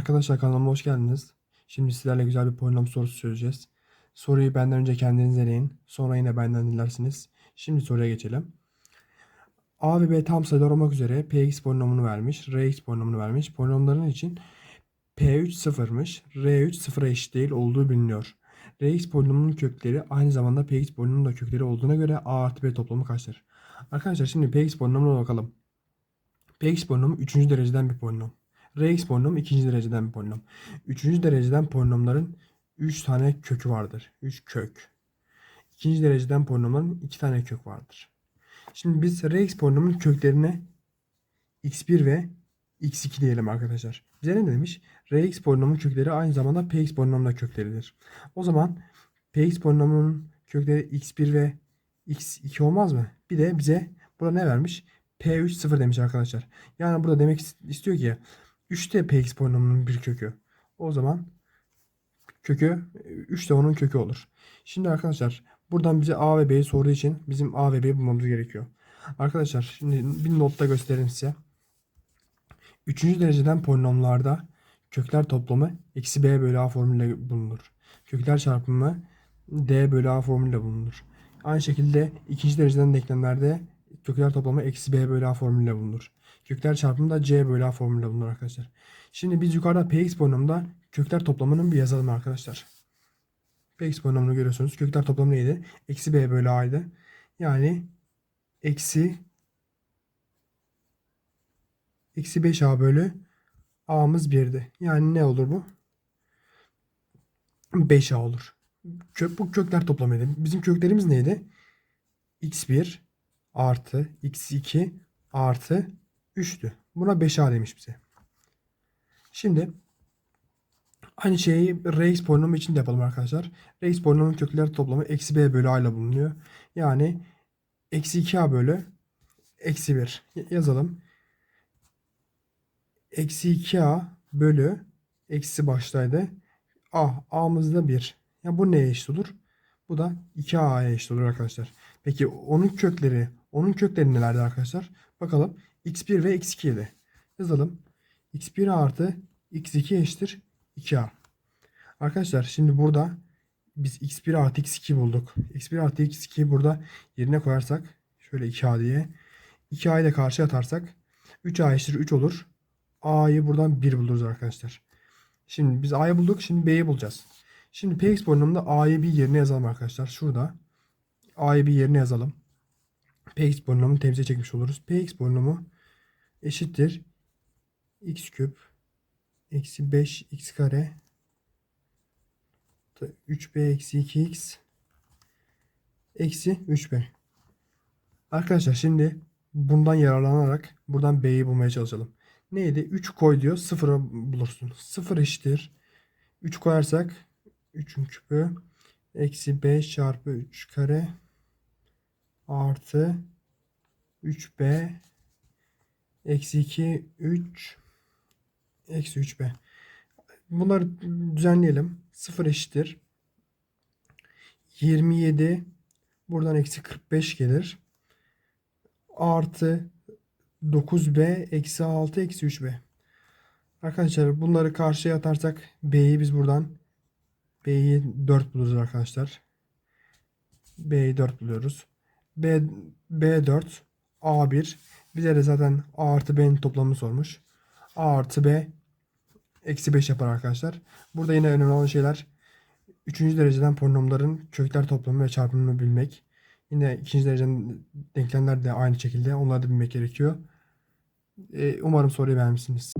Arkadaşlar kanalıma hoş geldiniz. Şimdi sizlerle güzel bir polinom sorusu çözeceğiz. Soruyu benden önce kendiniz deneyin. Sonra yine benden dinlersiniz. Şimdi soruya geçelim. A ve B tam sayılar olmak üzere Px polinomunu vermiş. Rx polinomunu vermiş. Polinomların için P3 sıfırmış. R3 sıfıra eşit değil olduğu biliniyor. Rx polinomunun kökleri aynı zamanda Px polinomunun da kökleri olduğuna göre A artı B toplamı kaçtır? Arkadaşlar şimdi Px polinomuna bakalım. Px polinomu 3. dereceden bir polinom. Rx polinomu 2. dereceden bir polinom. 3. dereceden polinomların 3 tane kökü vardır. 3 kök. 2. dereceden polinomların 2 tane kök vardır. Şimdi biz Rx polinomunun köklerine x1 ve x2 diyelim arkadaşlar. Bize ne demiş? Rx polinomunun kökleri aynı zamanda Px polinomunun da kökleridir. O zaman Px polinomunun kökleri x1 ve x2 olmaz mı? Bir de bize burada ne vermiş? P3 0 demiş arkadaşlar. Yani burada demek istiyor ki 3 de Px polinomunun bir kökü. O zaman kökü 3 de onun kökü olur. Şimdi arkadaşlar buradan bize A ve B'yi sorduğu için bizim A ve B'yi bulmamız gerekiyor. Arkadaşlar şimdi bir notta göstereyim size. Üçüncü dereceden polinomlarda kökler toplamı eksi b bölü a formülüyle bulunur. Kökler çarpımı d bölü a formülüyle bulunur. Aynı şekilde ikinci dereceden denklemlerde kökler toplamı eksi b bölü a formülüyle bulunur. Kökler çarpımı da c bölü a formülüyle bulunur arkadaşlar. Şimdi biz yukarıda px polinomda kökler toplamının bir yazalım arkadaşlar. px polinomunu görüyorsunuz. Kökler toplamı neydi? Eksi b bölü a'ydı. Yani eksi Eksi 5a bölü a'mız 1'di. Yani ne olur bu? 5a olur. Kök, bu kökler toplamıydı. Bizim köklerimiz neydi? x1 artı x2 artı 3'tü. Buna 5a demiş bize. Şimdi aynı şeyi Rex polinomu için de yapalım arkadaşlar. Rex polinomunun kökler toplamı eksi b bölü a ile bulunuyor. Yani eksi 2a bölü eksi 1 yazalım eksi 2a bölü eksi baştaydı. a. a'mızda 1. Ya bu neye eşit olur? Bu da 2a'ya eşit olur arkadaşlar. Peki onun kökleri, onun kökleri nelerdi arkadaşlar? Bakalım. x1 ve x2 idi. Yazalım. x1 artı x2 eşittir 2a. Arkadaşlar şimdi burada biz x1 artı x2 bulduk. x1 artı x2'yi burada yerine koyarsak şöyle 2a diye 2a'yı da karşıya atarsak 3a eşittir 3 olur. A'yı buradan 1 buluruz arkadaşlar. Şimdi biz A'yı bulduk. Şimdi B'yi bulacağız. Şimdi Px polinomunda A'yı bir yerine yazalım arkadaşlar. Şurada. A'yı bir yerine yazalım. Px polinomunu temsil çekmiş oluruz. Px polinomu eşittir. x küp eksi 5 x kare 3b eksi 2x eksi 3b. Arkadaşlar şimdi bundan yararlanarak buradan b'yi bulmaya çalışalım neydi? 3 koy diyor. 0'a bulursun. 0 eşittir. 3 koyarsak 3'ün küpü eksi 5 çarpı 3 kare artı 3b eksi 2 3 eksi 3b. Bunları düzenleyelim. 0 eşittir. 27 buradan eksi 45 gelir. Artı 9b eksi 6 eksi 3b. Arkadaşlar bunları karşıya atarsak b'yi biz buradan b'yi 4 buluruz arkadaşlar. b'yi 4 buluyoruz. B, b4 a1 bize de zaten a artı b'nin toplamını sormuş. a artı b eksi 5 yapar arkadaşlar. Burada yine önemli olan şeyler 3. dereceden polinomların kökler toplamı ve çarpımını bilmek. Yine ikinci dereceden denklemler de aynı şekilde onları da bilmek gerekiyor. Umarım soruyu beğenmişsiniz.